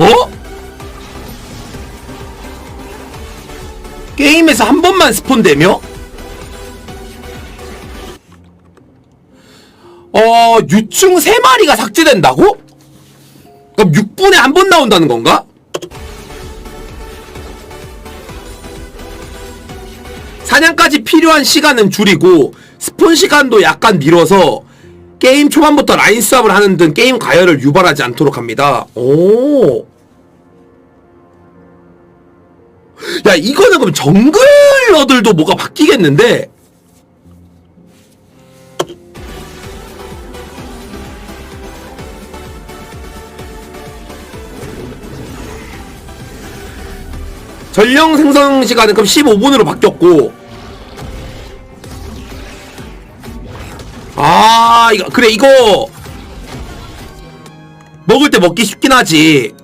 어? 게임에서 한 번만 스폰되며? 어, 유충 3마리가 삭제된다고? 그럼 6분에 한 번 나온다는 건가? 사냥까지 필요한 시간은 줄이고 스폰 시간도 약간 밀어서 게임 초반부터 라인 수합을 하는 등 게임 가열을 유발하지 않도록 합니다. 오. 야, 이거는 그럼 정글러들도 뭐가 바뀌겠는데? 전령 생성 시간은 그럼 15분으로 바뀌었고 아 이거 그래 이거 먹을 때 먹기 쉽긴 하지